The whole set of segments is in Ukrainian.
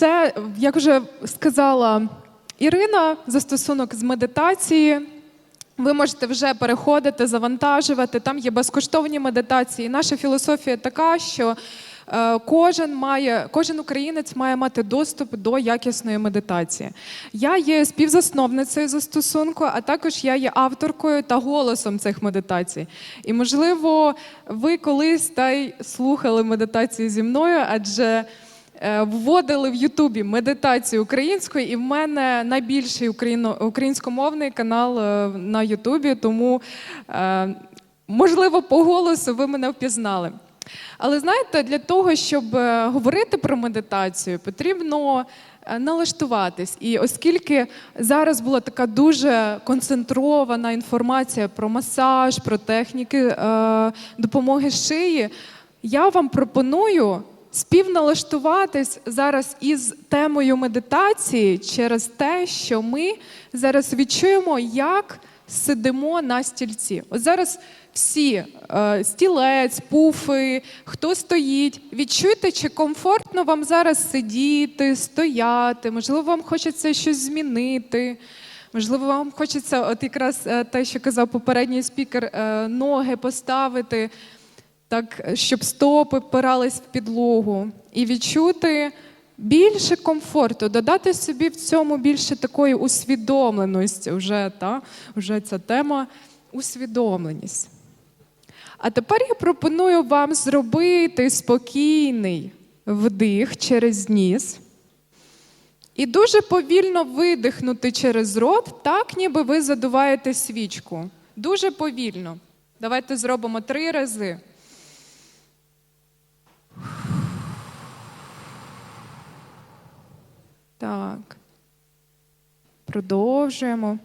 Це, як вже сказала Ірина, застосунок з медитації. Ви можете вже переходити, завантажувати. Там є безкоштовні медитації. Наша філософія така, що е, кожен має, кожен українець має мати доступ до якісної медитації. Я є співзасновницею застосунку, а також я є авторкою та голосом цих медитацій. І можливо, ви колись та й слухали медитації зі мною, адже вводили в Ютубі медитацію українською, і в мене найбільший українськомовний канал е, на Ютубі, тому е, можливо по голосу ви мене впізнали. Але знаєте, для того, щоб е, говорити про медитацію, потрібно е, налаштуватись. І оскільки зараз була така дуже концентрована інформація про масаж, про техніки е, допомоги шиї, я вам пропоную співналаштуватись зараз із темою медитації через те, що ми зараз відчуємо, як сидимо на стільці. От зараз всі е, стілець, пуфи, хто стоїть. Відчуйте, чи комфортно вам зараз сидіти, стояти, можливо, вам хочеться щось змінити. Можливо, вам хочеться, от якраз е, те, що казав попередній спікер, е, ноги поставити так, щоб стопи впирались в підлогу, і відчути більше комфорту, додати собі в цьому більше такої усвідомленості. Вже, та, вже ця тема усвідомленість. А тепер я пропоную вам зробити спокійний вдих через ніс. І дуже повільно видихнути через рот, так ніби ви задуваєте свічку. Дуже повільно. Давайте зробимо три рази. Так. Продовжуємо.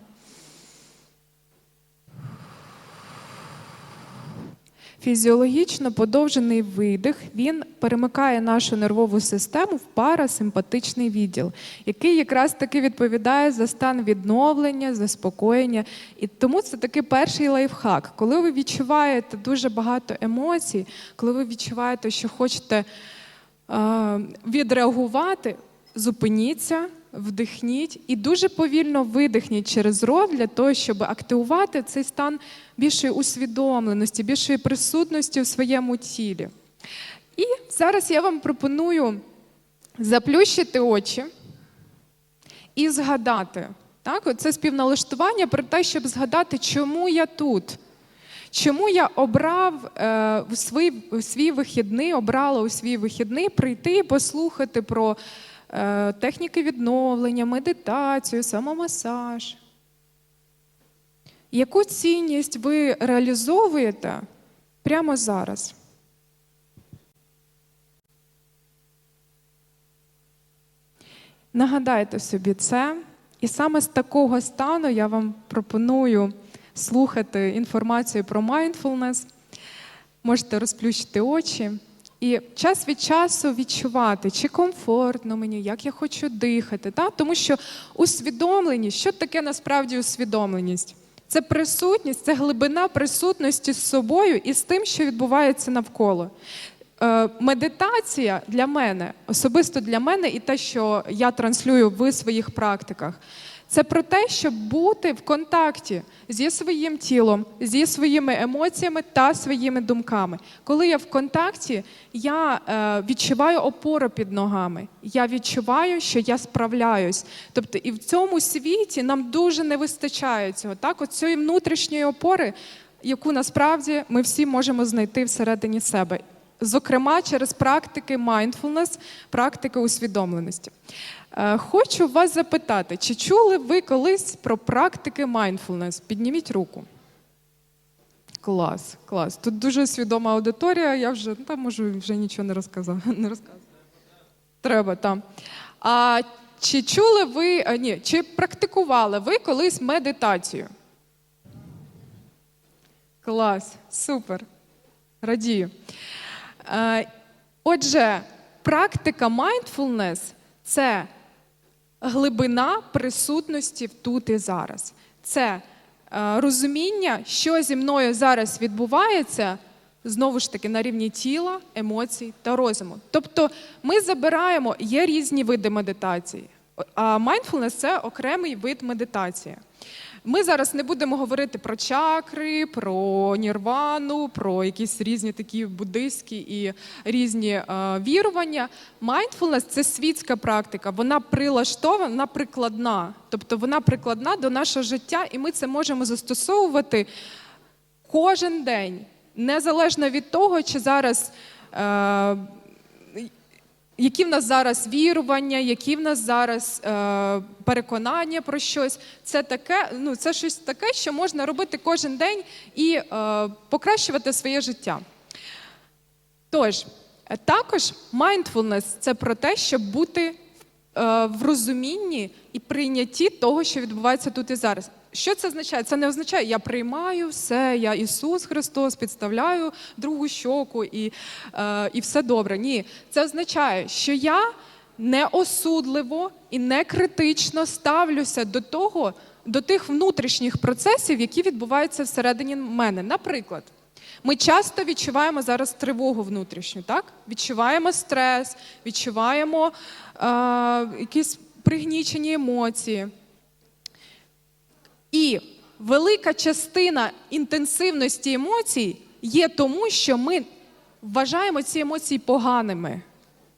Фізіологічно подовжений видих він перемикає нашу нервову систему в парасимпатичний відділ, який якраз таки відповідає за стан відновлення, заспокоєння. І тому це такий перший лайфхак. Коли ви відчуваєте дуже багато емоцій, коли ви відчуваєте, що хочете е, відреагувати, зупиніться, вдихніть і дуже повільно видихніть через рот для того, щоб активувати цей стан більшої усвідомленості, більшої присутності у своєму тілі. І зараз я вам пропоную заплющити очі і згадати. Так, це співналаштування про те, щоб згадати, чому я тут. Чому я обрав е, у свій, у свій вихідний, обрала у свій вихідний прийти і послухати про техніки відновлення, медитацію, самомасаж? Яку цінність ви реалізовуєте прямо зараз? Нагадайте собі це, і саме з такого стану я вам пропоную слухати інформацію про mindfulness. Можете розплющити очі і час від часу відчувати, чи комфортно мені, як я хочу дихати. Та? Тому що усвідомленість, що таке насправді усвідомленість? Це присутність, це глибина присутності з собою і з тим, що відбувається навколо. Е, медитація для мене, особисто для мене, і те, що я транслюю в своїх практиках, це про те, щоб бути в контакті зі своїм тілом, зі своїми емоціями та своїми думками. Коли я в контакті, я е, відчуваю опору під ногами. Я відчуваю, що я справляюсь. Тобто, і в цьому світі нам дуже не вистачає цього. Так, от цієї внутрішньої опори, яку насправді ми всі можемо знайти всередині себе. Зокрема, через практики mindfulness, практики усвідомленості. Е, Хочу вас запитати, чи чули ви колись про практики mindfulness? Підніміть руку. Клас, клас. Тут дуже свідома аудиторія, я вже ну, там можу вже нічого не розказав. Не. Треба, там. А чи чули ви, а, ні, чи практикували ви колись медитацію? Клас, супер. Радію. Е, Отже, практика mindfulness – це глибина присутності в тут і зараз. Це е, розуміння, що зі мною зараз відбувається знову ж таки на рівні тіла, емоцій та розуму. Тобто ми забираємо, є різні види медитації, а mindfulness – це окремий вид медитації. Ми зараз не будемо говорити про чакри, про нірвану, про якісь різні такі буддистські і різні е, вірування. Mindfulness – це світська практика, вона прилаштована, вона прикладна. Тобто вона прикладна до нашого життя, і ми це можемо застосовувати кожен день, незалежно від того, чи зараз. Які в нас зараз вірування, які в нас зараз е, переконання про щось. Це таке, ну це щось таке, що можна робити кожен день і е, покращувати своє життя. Тож, е, також mindfulness – це про те, щоб бути е, в розумінні і прийнятті того, що відбувається тут і зараз. Що це означає? Це не означає, я приймаю все, я Ісус Христос, підставляю другу щоку і, е, і все добре. Ні, це означає, що я неосудливо і не критично ставлюся до того, до тих внутрішніх процесів, які відбуваються всередині мене. Наприклад, ми часто відчуваємо зараз тривогу внутрішню, так? Відчуваємо стрес, відчуваємо е, якісь пригнічені емоції. І велика частина інтенсивності емоцій є тому, що ми вважаємо ці емоції поганими.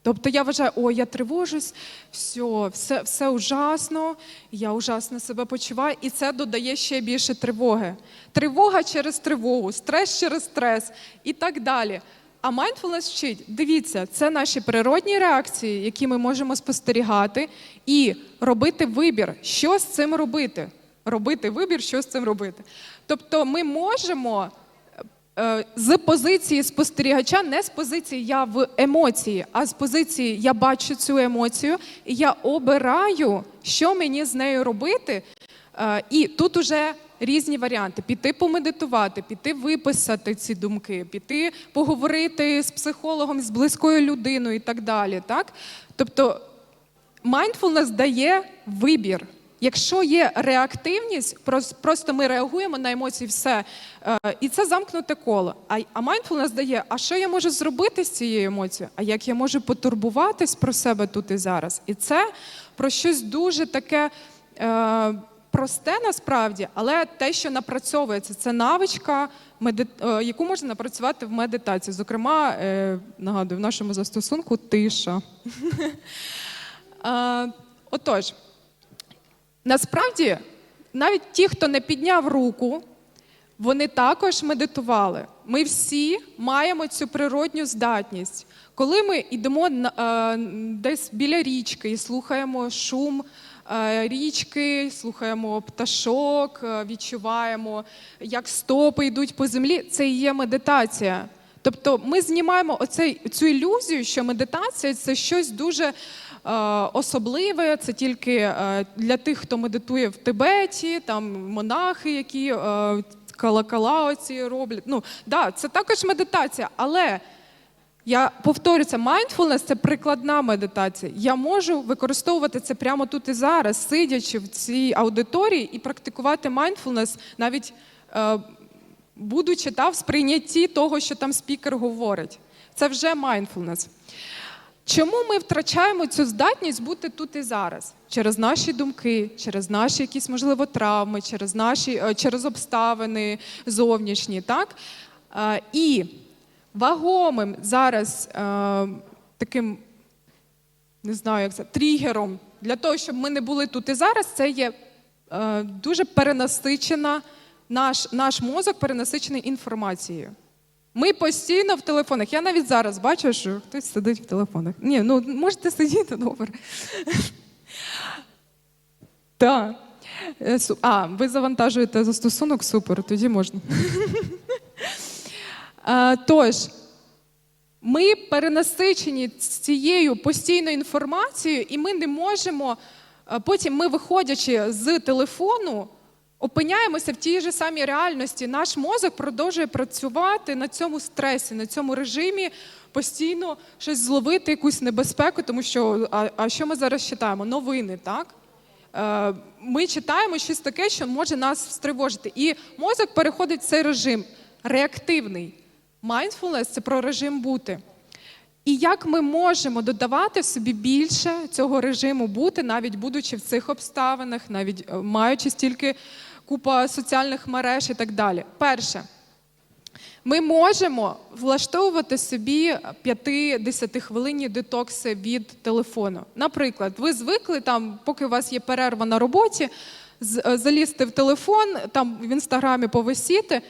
Тобто я вважаю, о, я тривожусь, все, все, все ужасно, я ужасно себе почуваю, і це додає ще більше тривоги. Тривога через тривогу, стрес через стрес і так далі. А mindfulness вчить, дивіться, це наші природні реакції, які ми можемо спостерігати, і робити вибір, що з цим робити. Робити вибір, що з цим робити. Тобто ми можемо е, з позиції спостерігача, не з позиції я в емоції, а з позиції я бачу цю емоцію, і я обираю, що мені з нею робити. Е, І тут уже різні варіанти: піти помедитувати, піти виписати ці думки, піти поговорити з психологом, з близькою людиною і так далі. Так? Тобто mindfulness дає вибір. Якщо є реактивність, прос- просто ми реагуємо на емоції, все. Е, І це замкнуте коло. А mindfulness дає, а що я можу зробити з цією емоцією? А як я можу потурбуватись про себе тут і зараз? І це про щось дуже таке е, просте насправді, але те, що напрацьовується, це навичка, е, яку можна напрацювати в медитації. Зокрема, нагадую, в нашому застосунку тиша. Отож. Насправді, навіть ті, хто не підняв руку, вони також медитували. Ми всі маємо цю природню здатність. Коли ми йдемо е, десь біля річки і слухаємо шум е, річки, слухаємо пташок, е, відчуваємо, як стопи йдуть по землі, це і є медитація. Тобто ми знімаємо оцей, цю ілюзію, що медитація це щось дуже особливе, це тільки е, для тих, хто медитує в Тибеті, там монахи, які е, колокола оці роблять. Ну, да, це також медитація, але я повторю, це mindfulness – це прикладна медитація. Я можу використовувати це прямо тут і зараз, сидячи в цій аудиторії і практикувати mindfulness навіть. Е, будучи та в сприйнятті того, що там спікер говорить. Це вже mindfulness. Чому ми втрачаємо цю здатність бути тут і зараз? Через наші думки, через наші якісь, можливо, травми, через наші, е, через обставини зовнішні. Так? Е, І вагомим зараз е, таким, не знаю, як це, тригером для того, щоб ми не були тут і зараз, це є дуже перенасичена, наш, наш мозок перенасичений інформацією. Ми постійно в телефонах. Я навіть зараз бачу, що хтось сидить в телефонах. Ні, ну можете сидіти добре. Так. Е, А, ви завантажуєте застосунок, супер, тоді можна. Е, Тож, ми перенасичені цією постійною інформацією, і ми не можемо. е, Потім ми, виходячи з телефону, опиняємося в тій же самій реальності. Наш мозок продовжує працювати на цьому стресі, на цьому режимі, постійно щось зловити, якусь небезпеку, тому що а, а що ми зараз читаємо? Новини, так? Е, Ми читаємо щось таке, що може нас стривожити. І мозок переходить в цей режим реактивний. Mindfulness – це про режим бути. І як ми можемо додавати собі більше цього режиму бути, навіть будучи в цих обставинах, навіть е, маючи стільки купа соціальних мереж і так далі. Перше, ми можемо влаштовувати собі 5-10 хвилинні детокси від телефону. Наприклад, ви звикли там, поки у вас є перерва на роботі, е, залізти в телефон, там в інстаграмі повисіти.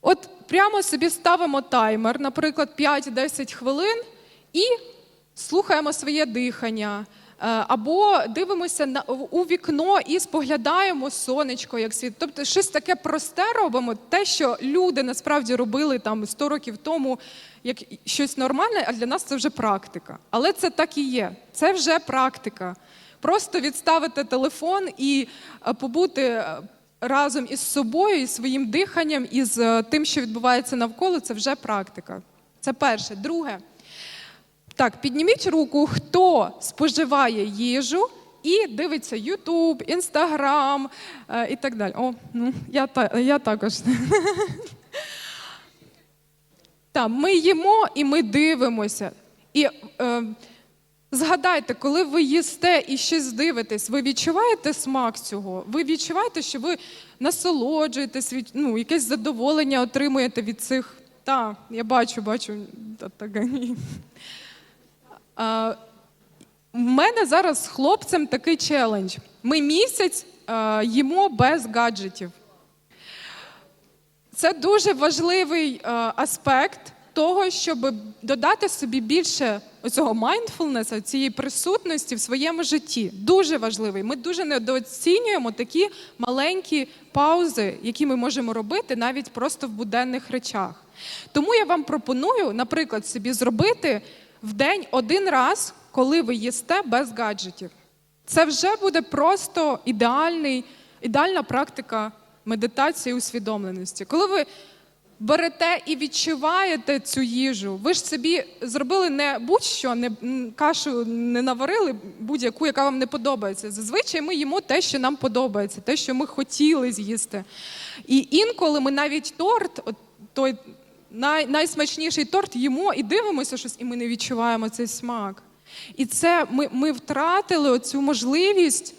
От прямо собі ставимо таймер, наприклад, 5-10 хвилин, і слухаємо своє дихання. Е, Або дивимося на, у вікно і споглядаємо сонечко, як світ. Тобто щось таке просте робимо, те, що люди насправді робили там 100 років тому, як щось нормальне, а для нас це вже практика. Але це так і є. Це вже практика. Просто відставити телефон і е, побути е, разом із собою, і своїм диханням, і з е, тим, що відбувається навколо, це вже практика. Це перше. Друге. Так, підніміть руку, хто споживає їжу і дивиться Ютуб, Інстаграм е, і так далі. О, ну я, я також. Так, ми їмо і ми дивимося. І е, згадайте, коли ви їсте і щось дивитесь, ви відчуваєте смак цього? Ви відчуваєте, що ви насолоджуєтесь, від, ну, якесь задоволення отримуєте від цих. Так, я бачу, бачу. Та, та, ні. А, в мене зараз з хлопцем такий челендж. Ми місяць їмо без гаджетів. Це дуже важливий аспект того, щоб додати собі більше оцього майндфулнеса, цієї присутності в своєму житті. Дуже важливий. Ми дуже недооцінюємо такі маленькі паузи, які ми можемо робити навіть просто в буденних речах. Тому я вам пропоную, наприклад, собі зробити в день один раз, коли ви їсте без гаджетів. Це вже буде просто ідеальний, ідеальна практика медитації усвідомленості. Коли ви берете і відчуваєте цю їжу, ви ж собі зробили не будь-що, не кашу не наварили будь-яку, яка вам не подобається. Зазвичай ми їмо те, що нам подобається, те, що ми хотіли з'їсти. І інколи ми навіть торт, от той най, найсмачніший торт їмо і дивимося щось, і ми не відчуваємо цей смак. І це ми, ми втратили оцю можливість.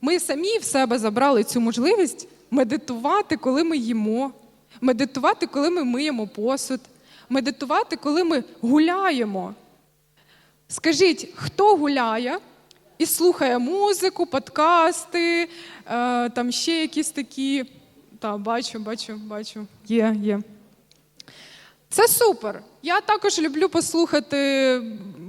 Ми самі в себе забрали цю можливість медитувати, коли ми їмо, медитувати, коли ми миємо посуд, медитувати, коли ми гуляємо. Скажіть, хто гуляє і слухає музику, подкасти, е, там ще якісь такі. Та, бачу, бачу, бачу. Є, є. Це супер. Я також люблю послухати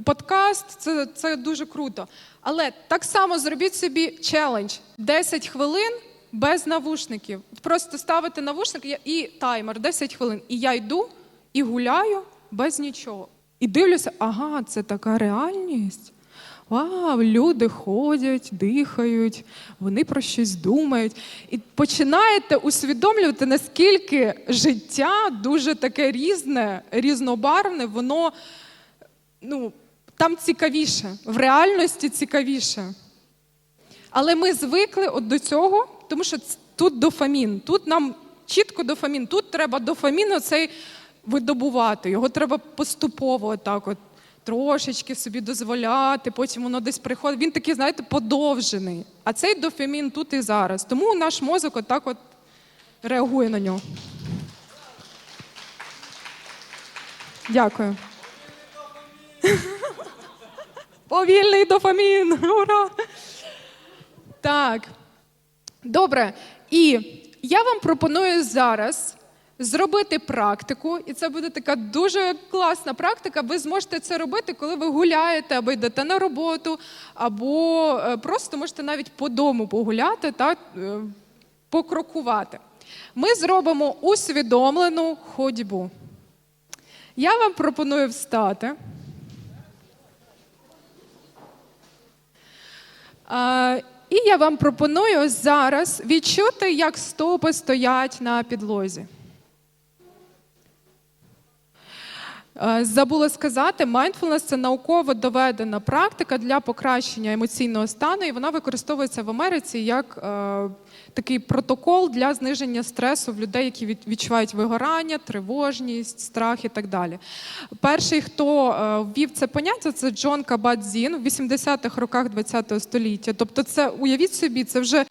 подкаст, це, це дуже круто. Але так само зробіть собі челендж 10 хвилин без навушників. Просто ставити навушник і таймер 10 хвилин. І я йду і гуляю без нічого. І дивлюся, ага, це така реальність. Вау, люди ходять, дихають, вони про щось думають. І починаєте усвідомлювати, наскільки життя дуже таке різне, різнобарвне, воно ну, там цікавіше, в реальності цікавіше. Але ми звикли от до цього, тому що тут дофамін. Тут нам чітко дофамін. Тут треба дофамін оцей видобувати. Його треба поступово так от трошечки собі дозволяти, потім воно десь приходить. Він такий, знаєте, подовжений. А цей дофамін тут і зараз. Тому наш мозок отак от реагує на нього. Дякую. Повільний дофамін. Ура! Так. Добре. І я вам пропоную зараз зробити практику, і це буде така дуже класна практика. Ви зможете це робити, коли ви гуляєте або йдете на роботу, або е, просто можете навіть по дому погуляти та е, покрокувати. Ми зробимо усвідомлену ходьбу. Я вам пропоную встати. І я вам пропоную зараз відчути, як стопи стоять на підлозі. Забула сказати, mindfulness – це науково доведена практика для покращення емоційного стану, і вона використовується в Америці як е, такий протокол для зниження стресу в людей, які відчувають вигорання, тривожність, страх і так далі. Перший, хто е, ввів це поняття, це Джон Кабат-Зін в 80-х роках ХХ століття. Тобто, це уявіть собі, це вже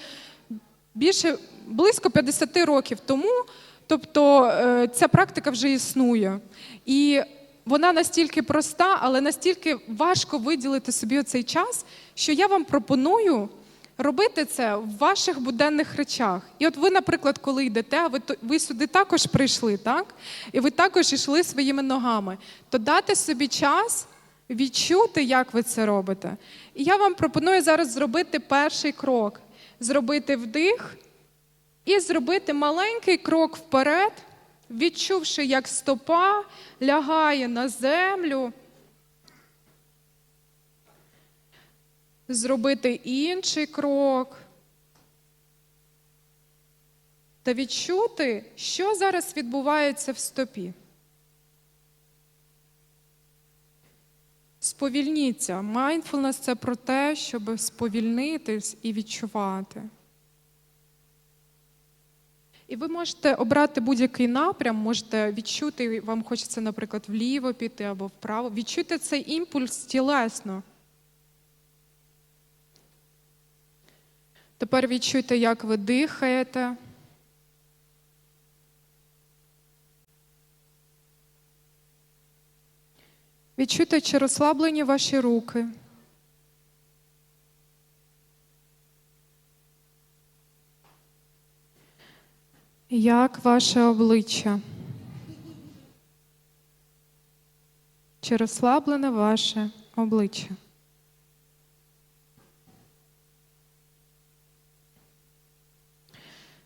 більше близько 50 років тому. Тобто е, ця практика вже існує. І вона настільки проста, але настільки важко виділити собі оцей час, що я вам пропоную робити це в ваших буденних речах. І от ви, наприклад, коли йдете, а ви, ви сюди також прийшли, так? І ви також йшли своїми ногами, то дати собі час відчути, як ви це робите. І я вам пропоную зараз зробити перший крок: зробити вдих і зробити маленький крок вперед, відчувши, як стопа лягає на землю. Зробити інший крок. Та відчути, що зараз відбувається в стопі. Сповільніться. Mindfulness – це про те, щоб сповільнитись і відчувати. І ви можете обрати будь-який напрям, можете відчути, вам хочеться, наприклад, вліво піти або вправо. Відчуйте цей імпульс тілесно. Тепер відчуйте, як ви дихаєте. Відчуйте, чи розслаблені ваші руки. Як ваше обличчя? Чи розслаблене ваше обличчя?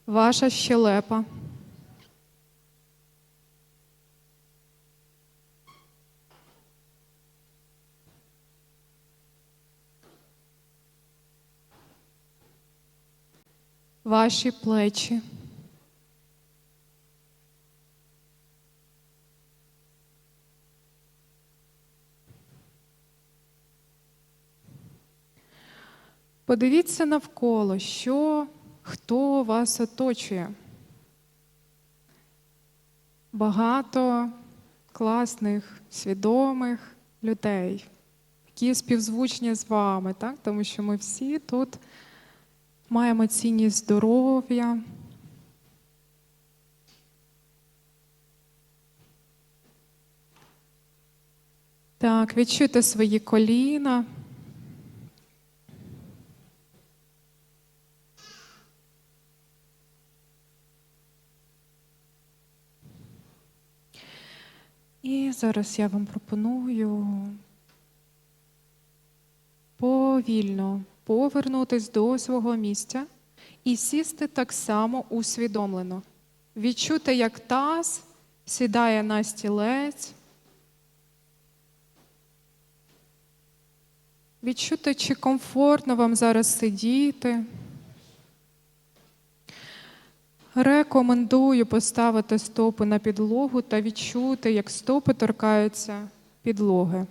Ваша щелепа. Ваші плечі. Подивіться навколо, що хто вас оточує. Багато класних, свідомих людей, які співзвучні з вами, так? тому що ми всі тут маємо цінність здоров'я. Так, відчуйте свої коліна. І зараз я вам пропоную повільно повернутись до свого місця і сісти так само усвідомлено. Відчути, як таз сідає на стілець. Відчути, чи комфортно вам зараз сидіти. Рекомендую поставити стопи на підлогу та відчути, як стопи торкаються підлоги.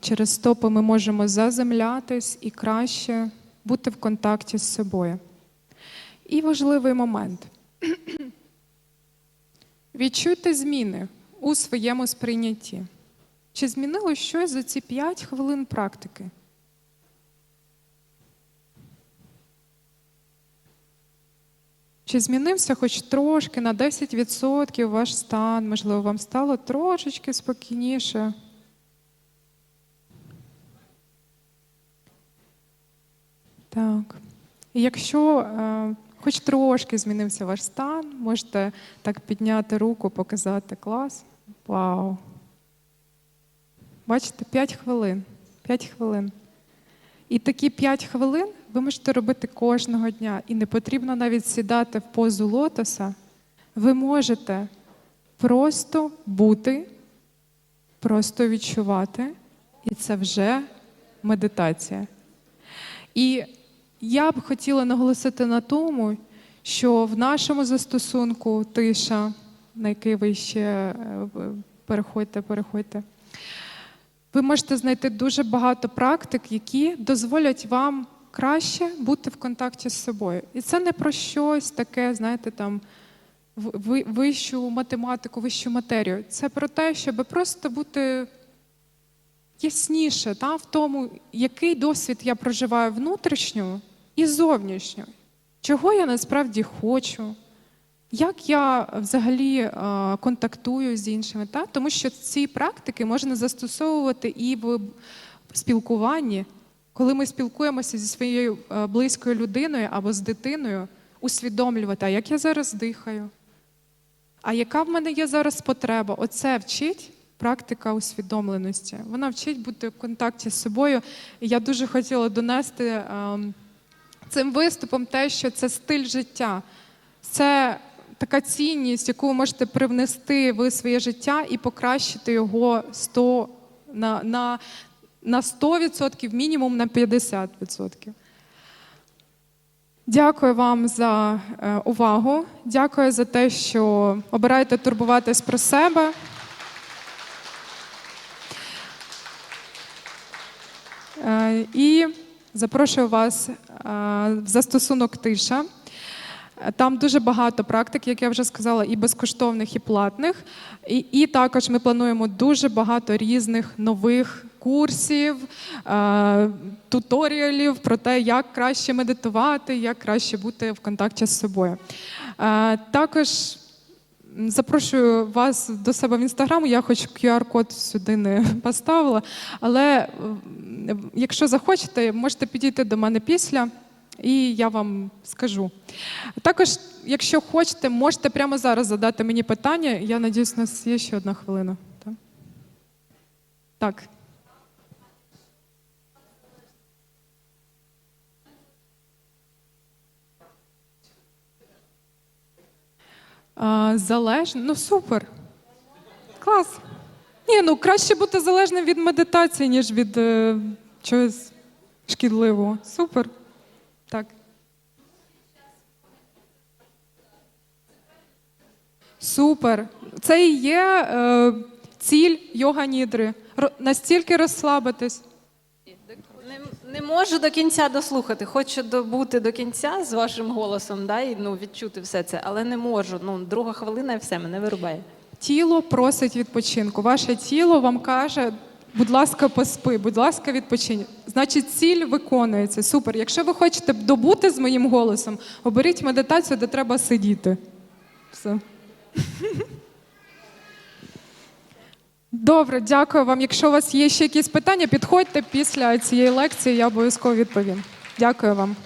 Через стопи ми можемо заземлятись і краще бути в контакті з собою. І важливий момент. Відчуйте зміни у своєму сприйнятті. Чи змінило щось за ці 5 хвилин практики? Чи змінився хоч трошки на 10% ваш стан? Можливо, вам стало трошечки спокійніше? Так. Якщо е, хоч трошки змінився ваш стан, можете так підняти руку, показати клас. Вау! Бачите, 5 хвилин. 5 хвилин. І такі 5 хвилин ви можете робити кожного дня. І не потрібно навіть сідати в позу лотоса. Ви можете просто бути, просто відчувати, і це вже медитація. І я б хотіла наголосити на тому, що в нашому застосунку тиша, на який ви ще е, переходьте, переходьте. Ви можете знайти дуже багато практик, які дозволять вам краще бути в контакті з собою. І це не про щось таке, знаєте, там вищу математику, вищу матерію. Це про те, щоб просто бути ясніше та, в тому, який досвід я проживаю внутрішньо і зовнішньо. Чого я насправді хочу, як я взагалі е, контактую з іншими, та? тому що ці практики можна застосовувати і в спілкуванні, коли ми спілкуємося зі своєю е, близькою людиною або з дитиною, усвідомлювати, а як я зараз дихаю, а яка в мене є зараз потреба? Оце вчить практика усвідомленості. Вона вчить бути в контакті з собою. І я дуже хотіла донести ем, цим виступом те, що це стиль життя. Це така цінність, яку ви можете привнести в своє життя і покращити його 100, на, на, на 100%, мінімум на 50%. Дякую вам за е, увагу. Дякую за те, що обираєте турбуватись про себе. Е, І запрошую вас е, в застосунок тиша. Там дуже багато практик, як я вже сказала, і безкоштовних, і платних. І, і також ми плануємо дуже багато різних нових курсів, е, туторіалів про те, як краще медитувати, як краще бути в контакті з собою. Е, також запрошую вас до себе в інстаграм. Я хоч QR-код сюди не поставила, але якщо захочете, можете підійти до мене після. І я вам скажу. Також, якщо хочете, можете прямо зараз задати мені питання. Я надіюсь, у нас є ще одна хвилина. Так. Залежно. Ну, супер. Клас. Ні, ну краще бути залежним від медитації, ніж від е, чогось шкідливого. Супер. Так. Супер. Це і є е, ціль йога нідри. Ро- настільки розслабитись. Не, можу до кінця дослухати. Хочу добути до кінця з вашим голосом, да, і ну, відчути все це, але не можу. Ну, друга хвилина і все, мене вирубає. Тіло просить відпочинку. Ваше тіло вам каже, будь ласка, поспи, будь ласка, відпочинь. Значить, ціль виконується. Супер. Якщо ви хочете добути з моїм голосом, оберіть медитацію, де треба сидіти. Все. Добре, дякую вам. Якщо у вас є ще якісь питання, підходьте після цієї лекції, я обов'язково відповім. Дякую вам.